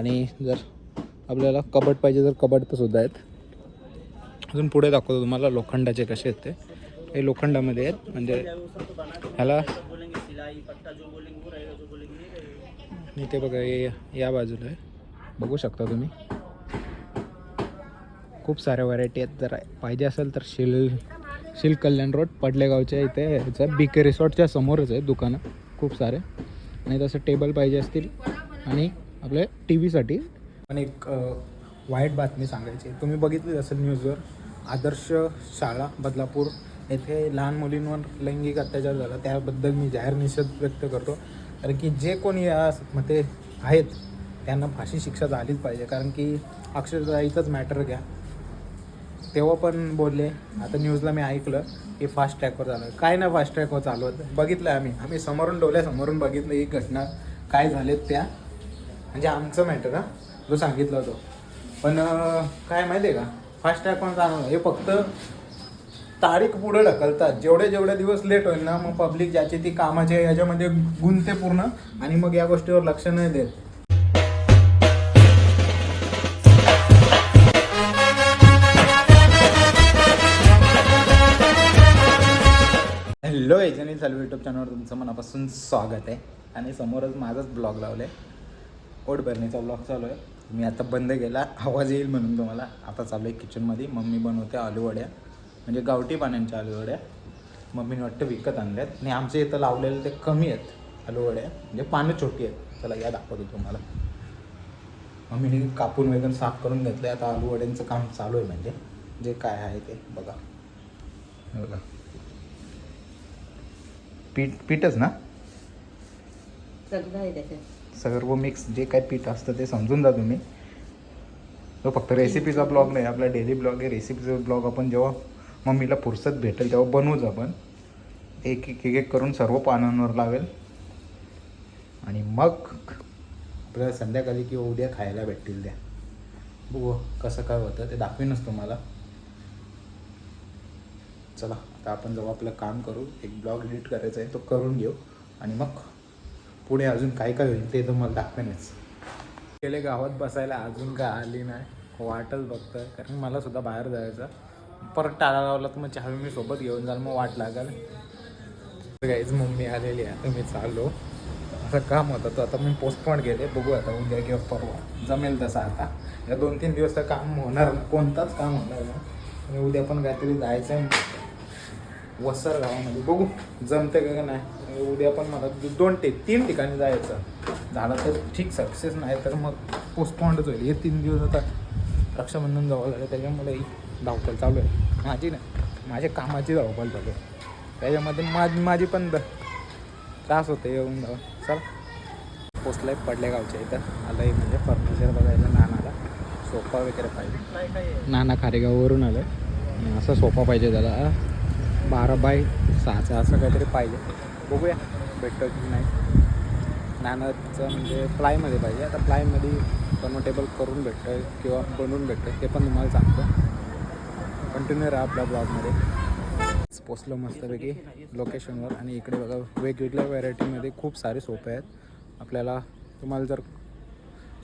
आणि जर आपल्याला कबड पाहिजे तर कबड तर सुद्धा आहेत. अजून पुढे दाखवतो तुम्हाला लोखंडाचे कसे आहेत ते. हे लोखंडामध्ये आहेत. म्हणजे ह्याला मी ते बघा हे या बाजूला आहे. बघू शकता तुम्ही. खूप साऱ्या व्हरायटी आहेत. जर पाहिजे असेल तर शिल शिल कल्याण रोड पडलेगावच्या इथे ह्याचं बी के रिसॉर्टच्या समोरच आहे दुकानं. खूप सारे. आणि तसं टेबल पाहिजे असतील. आणि आपल्या टी व्हीसाठी पण एक वाईट बातमी सांगायची. तुम्ही बघितली असेल न्यूजवर आदर्श शाळा बदलापूर येथे लहान मुलींवर लैंगिक अत्याचार झाला. त्याबद्दल मी जाहीर निषेध व्यक्त करतो. कारण की जे कोणी या मते आहेत त्यांना फाशी शिक्षा झालीच पाहिजे. कारण की अक्षरशः इथंच मॅटर घ्या. तेव्हा पण बोलले आता न्यूजला मी ऐकलं की फास्ट ट्रॅकवर झालं काय ना फास्ट ट्रॅकवर चालू होतं बघितलं आम्ही. आम्ही समोरून डोल्या समोरून बघितलं ही घटना. काय झालेत त्या? म्हणजे आमचं मॅटर हा? जो सांगितला होतो. पण काय माहिती आहे का फास्ट ट्रॅकवर चालू हे फक्त तारीख पुढे ढकलतात. जेवढे जेवढे दिवस लेट होईल ना मग पब्लिक ज्याची ती कामाचे याच्यामध्ये गुंतते पूर्ण आणि मग या गोष्टीवर लक्ष नाही देत. हॅलो एजनी चालू यूट्यूब चॅनलवर तुमचं मनापासून स्वागत आहे. आणि समोरच माझाच ब्लॉग लावलं आहे ओट भरणीचा ब्लॉग चालू आहे. मी आता बंद केला. आवाज येईल म्हणून तुम्हाला. आता चालू आहे किचनमध्ये मम्मी बनवते आलूवड्या म्हणजे गावठी पाण्याच्या आलूवड्या मम्मीने वाटतं विकत आणल्यात. आणि आमच्या इथं लावलेले ते कमी आहेत आलूवड्या म्हणजे पानं छोटी आहेत. चला या दाखवतो तुम्हाला. मम्मीने कापून वगैरे साफ करून घेतलं. आहे आता आलूवड्यांचं काम चालू आहे म्हणजे. जे काय आहे ते बघा. बघा. पीठ पीठच ना? सगळं आहे त्याच्यात. सर्व मिक्स जे काय पीठ असतं ते समजून जा तुम्ही. तो फक्त रेसिपीचा ब्लॉग नाही आपला डेली ब्लॉग आहे. रेसिपीचा ब्लॉग आपण जेव्हा मम्मीला फुरसत भेटेल तेव्हा बनवूच आपण. एक एक एक एक करून सर्व पानांवर लावेल. आणि मग आपल्याला संध्याकाळी किंवा उद्या खायला भेटतील त्या. बघू कसं काय होतं ते दाखवीनच तुम्हाला. चला आता आपण जेव्हा आपलं काम करू एक ब्लॉग एडिट करायचा आहे तो करून घेऊ. आणि मग पुढे अजून काय काय होईल ते तुम्हाला दाखवेनच. गेले गावात बसायला अजून काय आली नाही? वाटच बघतं कारण मला सुद्धा बाहेर जायचं. परत टाळा लावला तर मग चहा मी सोबत घेऊन जाल मग वाट लागेल. गाईज मम्मी आलेली आहे. आता मी चाललो. असं काम होतं तर आता मी पोस्टपोन केले. बघू आता उद्या किंवा परवा. जमेल तसं आता. या दोन तीन दिवस तर काम होणार कोणताच काम होणार नाही. आणि उद्या पण काहीतरी जायचं आहे वसर गावामध्ये. बघू जमते का नाही. उद्या पण मला दोन ते तीन ठिकाणी जायचं. झालं तर ठीक सक्सेस नाही तर मग पोस्टपॉन्डच होईल. हे तीन दिवस आता रक्षाबंधन जवळ झालं त्याच्यामुळे धावपळ चालू आहे. माझी नाही माझ्या कामाची धावपळ चालू आहे. त्याच्यामध्ये माझी माझी पण त्रास होते येऊन जाऊन. चल. पोचलाय पडल्या गावच्या इथं. आलं म्हणजे फर्निचर बघायला नानाला. सोफा वगैरे पाहिजे. नाना खारेगाववरून आलं असा सोफा पाहिजे त्याला. बारा बाय सहाचा असं काहीतरी पाहिजे. बघूया भेटतं की नाही. नानाचं म्हणजे प्लायमध्ये पाहिजे. आता प्लायमध्ये कन्वर्टेबल करून भेटतं किंवा बनवून भेटतं ते पण तुम्हाला सांगतो. कंटिन्यू राहा आपल्या ब्लॉगमध्ये पोचलो मस्तपैकी लोकेशनवर आणि इकडे बघा वेगवेगळ्या व्हरायटीमध्ये खूप सारे सोपे आहेत. आपल्याला तुम्हाला जर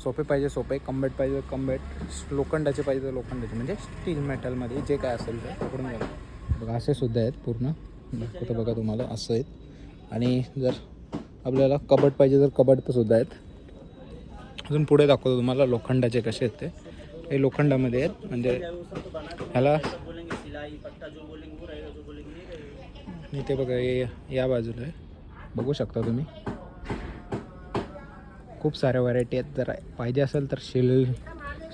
सोपे पाहिजे सोपे. कंबेट पाहिजे कंबेट लोखंडाचे पाहिजे तर लोखंडाचे. म्हणजे स्टील मेटलमध्ये जे काय असेल ते पकडून बघा असे सुद्धा आहेत पूर्ण. दाखवतो बघा तुम्हाला असं आहेत. आणि जर आपल्याला कबड पाहिजे तर कबड तर सुद्धा आहेत. अजून पुढे दाखवतो तुम्हाला लोखंडाचे कसे आहेत ते. हे लोखंडामध्ये आहेत. म्हणजे ह्याला मी ते बघा हे या बाजूला आहे. बघू शकता तुम्ही. खूप साऱ्या व्हरायटी आहेत. जर पाहिजे असेल तर शिल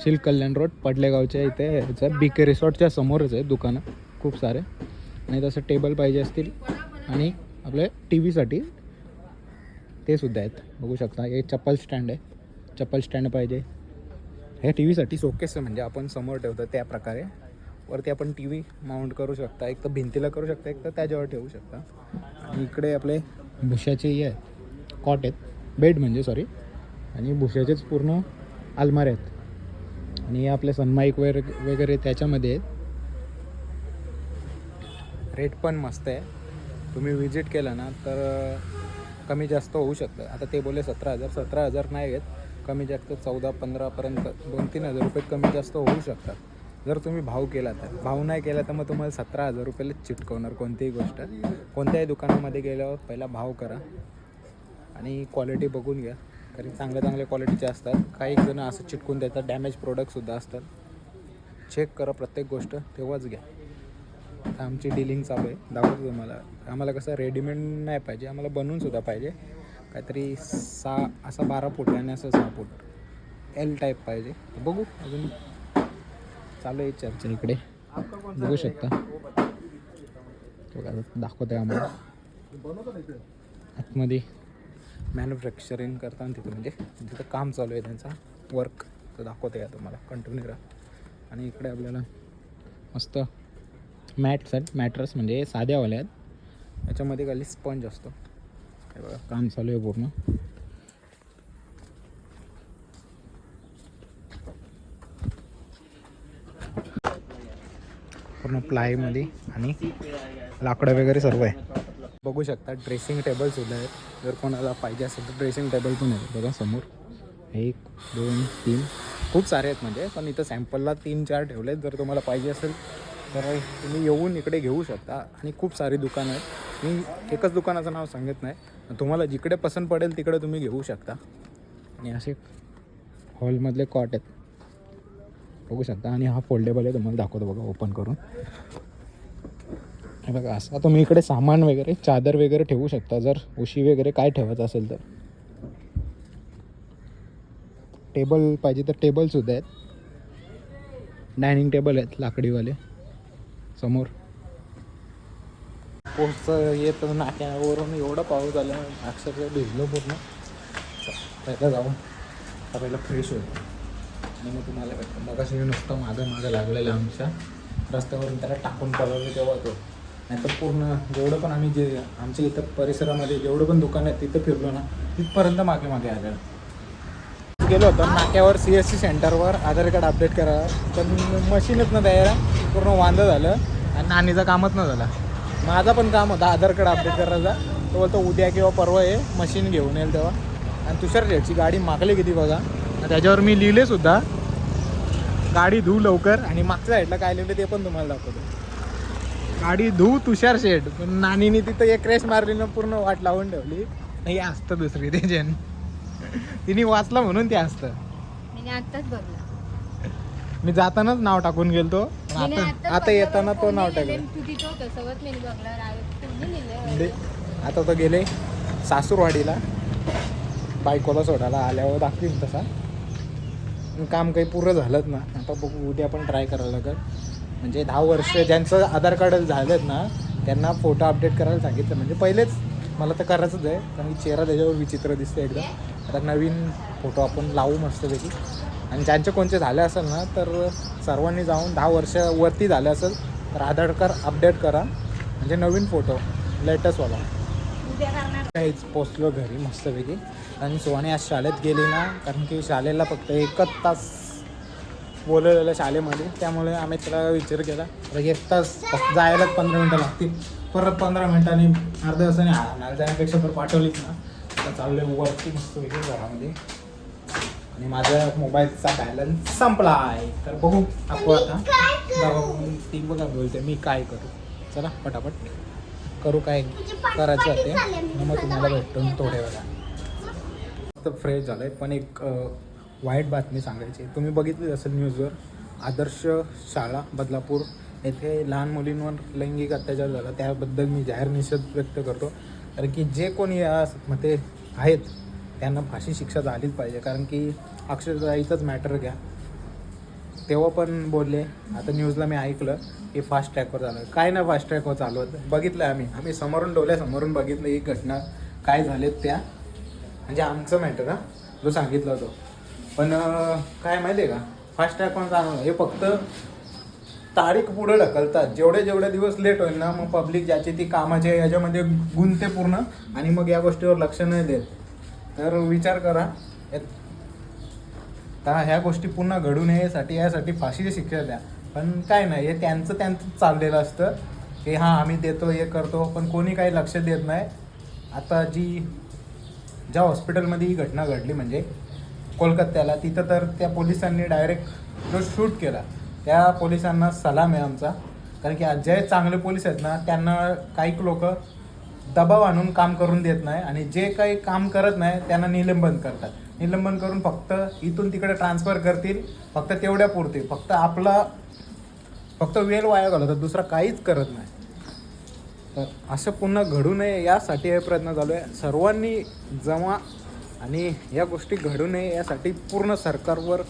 शिल कल्याण रोड पडलेगावच्या इथे ह्याचं बी के रिसॉर्टच्या समोरच आहे दुकानं. खूप सारे. आणि तसं टेबल पाहिजे असतील. आणि आपल्या टी व्हीसाठी ते सुद्धा आहेत. बघू शकता हे चप्पल स्टँड आहे. चप्पल स्टँड पाहिजे. हे टी व्हीसाठी सोकेस आहे म्हणजे आपण समोर ठेवतो त्या प्रकारे. वरती आपण टी व्ही माउंट करू शकता. एक तर भिंतीला करू शकता एक तर त्याच्यावर ठेवू शकता. आणि इकडे आपले भुशाचे हे आहेत. कॉट आहेत. बेड म्हणजे सॉरी आणि भुशाचेच पूर्ण अलमारे आहेत. आणि हे आपले सनमाईक वगैरे वगैरे त्याच्यामध्ये आहेत. रेट पण मस्त आहे. तुम्ही विजिट केलं ना तर कमी जास्त होऊ शकतं. आता ते बोलले सतरा हजार. सतरा हजार नाही आहेत. कमी जास्त चौदा पंधरापर्यंत दोन तीन हजार रुपये कमी जास्त होऊ शकतात. जर तुम्ही भाव केला तर. भाव नाही केला तर मग तुम्हाला सतरा हजार रुपयालाच चिटकवणार कोणतीही गोष्ट. कोणत्याही दुकानामध्ये गेल्यावर पहिला भाव करा आणि क्वालिटी बघून घ्या. कारण चांगल्या चांगल्या क्वालिटीचे असतात. काही जण असं चिटकून देतात. डॅमेज प्रोडक्टसुद्धा असतात. चेक करा प्रत्येक गोष्ट तेव्हाच घ्या. आता आमची डिलिंग चालू आहे. दाखवतो तुम्हाला. आम्हाला कसं रेडीमेड नाही पाहिजे. आम्हाला बनवून सुद्धा पाहिजे. काहीतरी सहा असा बारा फूट आणि असं सहा फूट. एल टाईप पाहिजे. बघू अजून. चालू आहे चर्चा इकडे. बघू शकता. दाखवत आहे आम्हाला. आतमध्ये. मॅन्युफॅक्चरिंग करताना तिथं म्हणजे. तिथं काम चालू आहे त्यांचा. वर्क तो दाखवते का तुम्हाला? कंटिन्यू राहा आणि इकडे आपल्याला मस्त मॅट्स आहेत मॅट्रस म्हणजे साध्यावाले आहेत. याच्यामध्ये खाली स्पंज असतो. हे बघा काम चालू आहे पूर्ण. पूर्ण प्लायमध्ये आणि लाकडं वगैरे सर्व आहे. बघू शकता ड्रेसिंग टेबल सुद्धा आहेत. जर कोणाला पाहिजे असेल तर ड्रेसिंग टेबल पण आहे. बघा समोर. एक दोन तीन. खूप सारे आहेत म्हणजे पण इथं सॅम्पलला तीन चार ठेवले आहेत जर तुम्हाला पाहिजे असेल तर तुम्ही येऊन इकडे घेऊ शकता. आणि खूप सारी दुकानं आहेत. मी एकच दुकानाचं नाव सांगत नाही. तुम्हाला जिकडे पसंत पडेल तिकडे तुम्ही घेऊ शकता. आणि असे हॉलमधले कॉट आहेत. बघू शकता. आणि हा फोल्डेबल आहे. तुम्हाला दाखवतो बघा. ओपन करून. हे बघा असं तुम्ही इकडे सामान वगैरे चादर वगैरे ठेवू शकता. जर उशी वगैरे काय ठेवायचं असेल तर. टेबल पाहिजे तर टेबलसुद्धा आहेत. डायनिंग टेबल आहेत लाकडीवाले. समोर. पोस्ट येत नाक्यावरून एवढं पाऊस आला अक्षरशः भिजलो पूर्ण. पहिला जाऊन आता पहिला फ्रेश होईल. आणि मग तुम्हाला भेटतो. मग असे नुसतं मागं मागं लागलेलं आमच्या रस्त्यावरून त्याला टाकून पळवलं तेव्हा तो. नाही तर पूर्ण जेवढं पण आम्ही जे आमच्या इथं परिसरामध्ये जेवढं पण दुकान आहेत तिथं फिरलो ना तिथपर्यंत मागे मागे आलेलं. गेलो होतो नाक्यावर सी एस सी सेंटरवर आधार कार्ड अपडेट करा पण मशीनच ना द्यायला पूर्ण वांदं झालं आणि नानीचं कामच न झालं. माझा पण काम होता. आधार कार्ड अपडेट करायचा. तो बोलतो उद्या किंवा परवा ये मशीन घेऊन येईल तेव्हा. आणि तुषार शेटची गाडी मागली किती बघा. त्याच्यावर मी लिहिले सुद्धा. गाडी धू लवकर. आणि मागच्या साईडला काय लिहिलं ते पण तुम्हाला दाखवतो. गाडी धू तुषार शेट. पण नानीने तिथं एक रेस मारली ना पूर्ण वाट लावून ठेवली. नाही असतं दुसरी त्याच्यान तिने वाचलं म्हणून ते असतं. आत्ताच बघलं मी जातानाच नाव टाकून गेलतो. आता आता येताना तो नाव टाकलं. म्हणजे आता तो गेले सासूरवाडीला. बायकोला सोडायला आल्यावर दाखवीन तसा. पण काम काही पुरं झालंच ना. आता बघू उद्या पण ट्राय करायला लागेल. म्हणजे दहा वर्ष ज्यांचं आधार कार्ड झालेत ना त्यांना फोटो अपडेट करायला सांगितलं. म्हणजे पहिलेच मला तर करायचंच आहे कारण की चेहरा त्याच्यावर विचित्र दिसते एकदम. आता नवीन फोटो आपण लावू मस्तपैकी आणि ज्यांचे कोणते झाले असेल ना तर सर्वांनी जाऊन दहा वर्षावरती झाले असेल तर आधार कार्ड अपडेट करा. म्हणजे नवीन फोटो लेटेस्टवाला काहीच पोचलो घरी मस्तपैकी आणि सोहाने आज शाळेत गेली ना कारण की शाळेला फक्त एकच तास बोलवलेलं शाळेमध्ये. त्यामुळे आम्ही त्याला विचार केला. तर एक तास जायलाच पंधरा मिनटं लागतील. परत पंधरा मिनटांनी अर्ध्या तासाने हाणार जाण्यापेक्षा तर पाठवलीच ना. आता चाललोय वरती मस्तपैकी घरामध्ये. आणि माझ्या मोबाईलचा बॅलन्स संपला आहे तर बघू आपण आता. ती बघा बोलते मी काय करू. चला पटापट. करू काय करायचं आहे ते. मग तुम्हाला भेटतो थोड्या वेळा तर फ्रेश झालं आहे पण एक वाईट बातमी सांगायची. तुम्ही बघितली असेल न्यूजवर आदर्श शाळा बदलापूर येथे लहान मुलींवर लैंगिक अत्याचार झाला. त्याबद्दल मी जाहीर निषेध व्यक्त करतो. कारण की जे कोणी यामध्ये आहेत त्यांना फाशी शिक्षा झालीच पाहिजे. कारण की अक्षरशः इथंच मॅटर घ्या. तेव्हा पण बोलले आता न्यूजला मी ऐकलं की फास्ट ट्रॅकवर झालं काय ना फास्ट ट्रॅकवर चालू होतं? बघितलं आम्ही. आम्ही समोरून डोल्या समोरून बघितलं ही घटना काय झालेत त्या. म्हणजे आमचं मॅटर हा. जो सांगितलं होतं. पण काय माहिती आहे का फास्ट पण चालू हे फक्त तारीख पुढे ढकलतात. जेवढे जेवढे दिवस लेट होईल ना मग पब्लिक ज्याची ती कामाच्या याच्यामध्ये गुंतते पूर्ण आणि मग या गोष्टीवर लक्ष नाही देत. तर विचार करा तर ह्या गोष्टी पुन्हा घडू नये यासाठी यासाठी फाशीची शिक्षा द्या. पण काय नाही हे त्यांचं त्यांचं चाललेलं असतं. की हां आम्ही देतो हे करतो पण कोणी काही लक्ष देत नाही. आता जी ज्या हॉस्पिटलमध्ये ही घटना घडली म्हणजे कोलकात्याला. तिथं तर त्या पोलिसांनी डायरेक्ट जो शूट केला त्या पोलिसांना सलाम आहे आमचा. कारण की जे चांगले पोलीस आहेत ना त्यांना काही लोक दबाव आणून काम करून देत नाही आणि जे काही काम करत नाही त्यांना निलंबन करतात. निलंबन करून फक्त इथून तिकडे ट्रान्सफर करतील फक्त तेवढ्या पुरते. फक्त आपला फक्त वेळ वाया घालवतात दुसरा काहीच करत नाही. तर असं पुन्हा घडू नये यासाठी हे प्रयत्न चालू आहे. सर्वांनी जेव्हा आणि या गोष्टी घडू नये यासाठी पूर्ण सरकारवर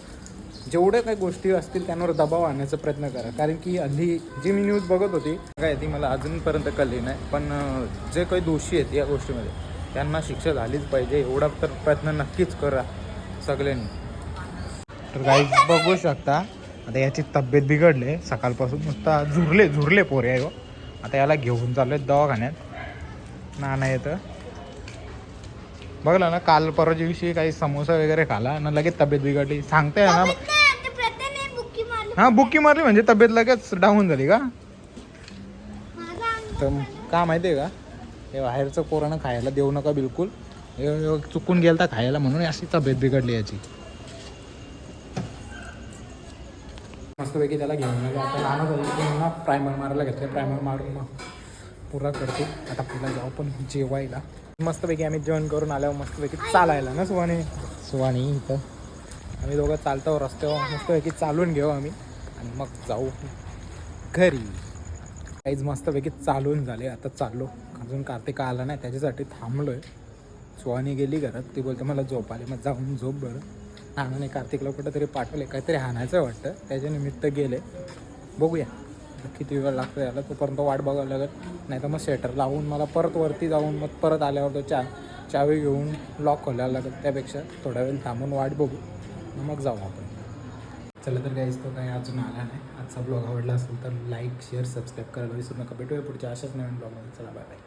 जेवढ्या काही गोष्टी असतील त्यांवर दबाव आणण्याचा प्रयत्न करा. कारण की हल्ली जी मी न्यूज बघत होती काय ती मला अजूनपर्यंत कळली नाही पण जे काही दोषी आहेत या गोष्टीमध्ये त्यांना शिक्षा झालीच पाहिजे एवढा तर प्रयत्न नक्कीच करा सगळ्यांनी. तर काही बघू शकता आता याची तब्येत बिघडले सकाळपासून नुसता झुरले झुरले पोरे आहे हो. आता याला घेऊन चालू आहेत दवाखान्यात. नाना येतं. बघला ना काल परवाच्या दिवशी काही समोसा वगैरे खाला ना लगेच तब्येत बिघडली. सांगते ना. हा बुक्की मारली म्हणजे तब्येत लगेच डाऊन झाली का? तर का माहिती आहे का? हे बाहेरचं पोरानं खायला देऊ नका बिलकुल. हे हे चुकून गेलता खायला म्हणून अशी तब्येत बिघडली याची. मस्तपैकी त्याला घेऊन आलो. आता लहान झाली प्रायमर मारायला घेतलं प्रायमर मारून मग पुरा करतो. आता पुन्हा जाऊ पण जेवायला. मस्तपैकी आम्ही जेवण करून आल्यावर मस्तपैकी चालायला ना सुवाणी सुवाणी इथं. आम्ही दोघं चालतो रस्त्यावर मस्तपैकी चालून घेऊ आम्ही. आणि मग जाऊ घरी. काहीच मस्तपैकी चालून झाले आता चाललो. अजून कार्तिक आला नाही त्याच्यासाठी थांबलो आहे सुहानी गेली घरात ती बोलते मला झोप आली मग जाऊन झोप बरं. नानाने कार्तिकला कुठं तरी पाठवले काहीतरी हाणायचं वाटतं. त्याच्या निमित्त गेले. बघूया. किती वेळ लागतो याला? तोपर्यंत वाट बघावं लागेल. नाही तर मग स्वेटर लावून मला परत वरती जाऊन मग परत आल्यावर तो चा चावी घेऊन लॉक खोलायला लागत त्यापेक्षा थोडा वेळ थांबून वाट बघू. मग जाऊ आपण. चला तर काहीच तो काही अजून आला नाही. आजचा ब्लॉग आवडला असेल तर लाईक शेअर सबस्क्राईब करायला विसरू नका. भेटूया पुढच्या अशाच नवीन ब्लॉगमध्ये चला बाय बाय